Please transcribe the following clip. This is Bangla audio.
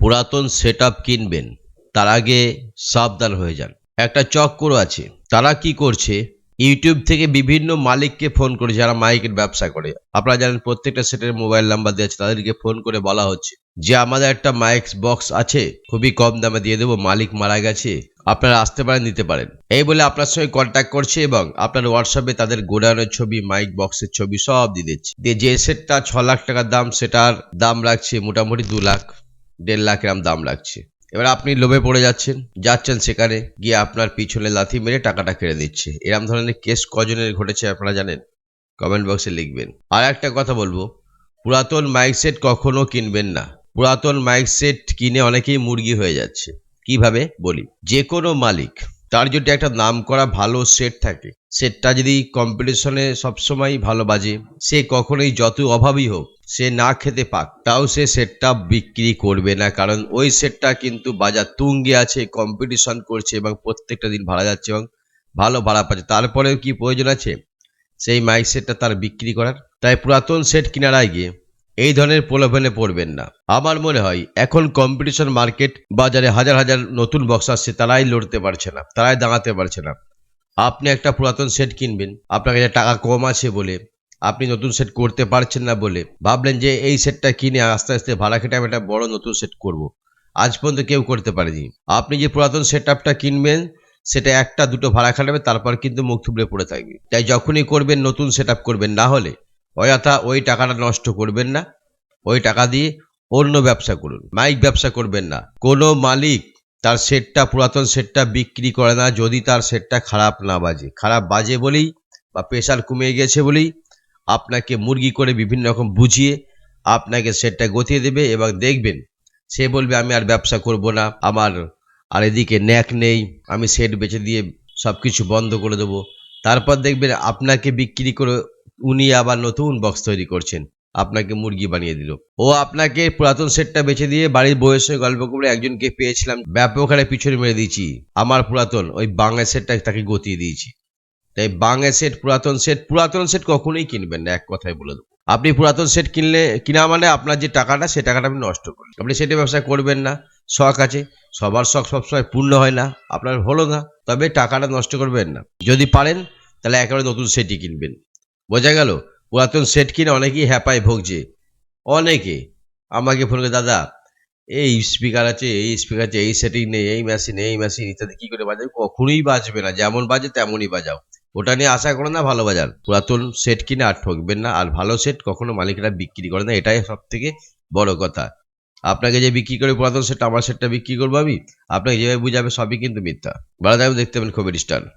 পুরাতন সেট কিনবেন, তার আগে সাবধান হয়ে যান। একটা চক্র আছে, তারা কি করছে? ইউটিউব থেকে বিভিন্ন মালিককে ফোন করে, যারা মাইকের ব্যবসা করে। আপনারা জানেন প্রত্যেকটা সেটের মোবাইল নাম্বার আছে, তাদেরকে ফোন করে বলা হচ্ছে যে, আমাদের একটা মাইক বক্স আছে, খুবই কম দামে দিয়ে দেবো, মালিক মারা গেছে। আপনারা আসতে পারেন, নিতে পারেন। এই বলে আপনার সঙ্গে কন্ট্যাক্ট করছে এবং আপনার হোয়াটসঅ্যাপে তাদের গোডাউনের ছবি, মাইক বক্সের ছবি সব দিয়ে দিচ্ছে। দিয়ে যে সেটটা ছ লাখ টাকার দাম, সেটার দাম রাখছে মোটামুটি দু লাখ। দেড় লাখ এরম দাম লাগছে এবার আপনি লোভে পড়ে যাচ্ছেন যাচ্ছেন সেখানে, গিয়ে আপনার পিছনে লাথি মেরে টাকাটা কেড়ে দিচ্ছে এরম ধরনের কেস কজনের ঘটেছে আপনারা জানেন? কমেন্ট বক্সে লিখবেন। আর একটা কথা বলব, পুরাতন মাইক সেট কখনো কিনবেন না। পুরাতন মাইক সেট কিনে অনেকেই মুরগি হয়ে যাচ্ছে। কীভাবে? বলি যে কোনো মালিক, তার যদি একটা নাম করা ভালো সেট থাকে, সেটটা যদি কম্পিটিশনে সবসময় ভালো বাজে, সে কখনোই যত অভাবই হোক সে না খেতে পাক, তাও সে সেটটা বিক্রি করবে না। কারণ ওই সেটটা কিন্তু বাজার তুঙ্গে আছে কম্পিটিশন করছে এবং প্রত্যেকটা দিন ভাড়া যাচ্ছে এবং ভালো ভাড়া পাচ্ছে। তারপরেও কি প্রয়োজন আছে? সেই মাইক সেটটা তার বিক্রি করার। তাই পুরাতন সেট কেনার আগে এই ধরনের প্রলোভনে পড়বেন না। আমার মনে হয় এখন কম্পিটিশন মার্কেট বাজারে হাজার হাজার নতুন বক্স আসছে, তারাই লড়তে পারছে না, তারাই দাঁড়াতে পারছে না। আপনি একটা পুরাতন সেট কিনবেন, আপনার কাছে টাকা কম আছে বলে আপনি নতুন সেট করতে পারছেন না বলে। ভাবলেন যে এই সেটটা কিনে আস্তে আস্তে ভাড়া খেটে আমি একটা বড় নতুন সেট করব। আজ পর্যন্ত কেউ করতে পারেনি। আপনি যে পুরাতন সেট কিনবেন, সেটা একটা, দুটো ভাড়া খাটাবে তারপর কিন্তু মুখ থুবড়ে পড়ে থাকবে। তাই যখনই করবেন, নতুন সেট করবেন, না হলে অযথা ওই টাকাটা নষ্ট করবেন না। ওই টাকা দিয়ে অন্য ব্যবসা করুন। মাইক ব্যবসা করবেন না। কোনো মালিক তার সেটটা পুরাতন সেটটা বিক্রি করে না, যদি তার সেটটা খারাপ না বাজে। খারাপ বাজে বলেই বা প্রেশার কমে গেছে বলেই আপনাকে মুরগি করে বিভিন্ন রকম বুঝিয়ে আপনাকে সেটটা গতিয়ে দেবে এবং দেখবেন, সে বলবে, আমি আর ব্যবসা করব না, আমার আর এদিকে ন্যাক নেই, আমি সেট বেচে দিয়ে সব কিছু বন্ধ করে দেবো। তারপর দেখবেন, আপনাকে বিক্রি করে উনি আবার নতুন বক্স তৈরি করছেন, আপনাকে মুরগি বানিয়ে দিল। ও আপনাকে পুরাতন সেটটা বেচে দিয়ে বাড়ির বউয়ের সঙ্গে গল্প করে একজনকে পেয়েছিলাম, ব্যাপক হারে পিছনে মেরে দিয়েছি, আমার পুরাতন, ওই বাংলা সেটটা তাকে গতিয়ে দিয়েছি। তাই বাংলা সেট পুরাতন সেট পুরাতন সেট কখনোই কিনবেন না, এক কথায় বলে দেবো। আপনি পুরাতন সেট কিনলে, কিনা মানে আপনার যে টাকাটা, সে টাকাটা আপনি নষ্ট করলেন। আপনি সেটা ব্যবসা করবেন না, শখ আছে, সবার শখ সবসময় পূর্ণ হয় না, আপনার হলো না, তবে টাকাটা নষ্ট করবেন না। যদি পারেন, তাহলে একেবারে নতুন সেটই কিনবেন। বোঝা গেল? পুরাতন সেট কিনে অনেকেই হ্যাপায় ভুগছে। অনেকে, আমাকে ফোন করে, দাদা, এই স্পিকার আছে, এই স্পিকার আছে, এই সেটিং নেই, এই মেশিন এই মেশিন ইত্যাদি। কি করে বাজাবে? কখনোই বাজবে না, যেমন বাজে তেমনই বাজাও। ওটা নিয়ে আশা করে না ভালো বাজার। পুরাতন সেট কিনে আর ঠকবেন না। আর ভালো সেট কখনো মালিকরা বিক্রি করে না, এটাই সব থেকে বড় কথা। আপনাকে যে বিক্রি করে পুরাতন সেট আমার সেটটা বিক্রি করব আমি? আপনাকে যেভাবে বুঝাবে সবই কিন্তু মিথ্যা। বাড়া দেখতে পাবেন খবর স্টার